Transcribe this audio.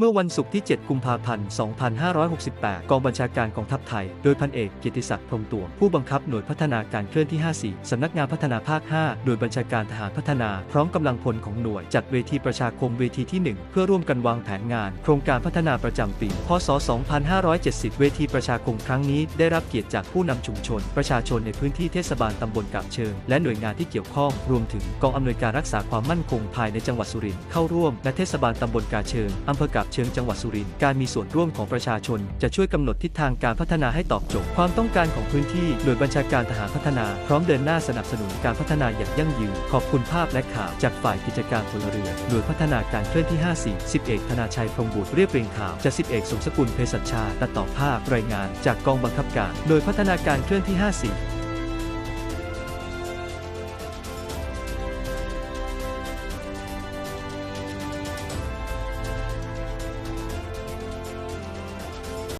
เมื่อวันศุกร์ที่ 7 กุมภาพันธ์ 2568 กองบัญชาการกองทัพไทย โดยพันเอกเกียรติศักดิ์พรมตวงผู้บังคับหน่วยพัฒนาการเคลื่อนที่ 54 สำนักงานพัฒนาภาค 5 โดยบัญชาการทหารพัฒนา พร้อมกำลังพลของหน่วย จัดเวทีประชาคมเวทีที่ 1 เพื่อร่วมกันวางแผนงาน โครงการพัฒนาประจำปี พศ 2570 เวทีประชาคมครั้งนี้ได้รับเกียรติจากผู้นำชุมชน ประชาชนในพื้นที่เทศบาลตำบลกาบเชิง และหน่วยงานที่เกี่ยวข้อง รวมถึงกองอำนวยการรักษาความมั่นคงภายในจังหวัดสุรินทร์เข้าร่วม และเทศบาลตำบลกาเชิงอำเภอกาบเชิงจังหวัดสุรินทร์การมีส่วนร่วมของประชาชน จะช่วยกำหนดทิศทางการพัฒนาให้ตอบโจทย์ความต้องการของพื้นที่โดยบัญชาการทหารพัฒนา พร้อมเดินหน้าสนับสนุนการพัฒนาอย่างยั่งยืนขอบคุณภาพและข่าวจากฝ่ายกิจการพลเรือนหน่วยพัฒนาการเคลื่อนที่ 54 10เอกธนาชัยพรมบุตรเรียบเรียงข่าวจาก10เอกสมสกุลเภสัชชาตัดต่อภาพรายงาน จากกองบังคับการ โดยพัฒนาการเคลื่อนที่ 54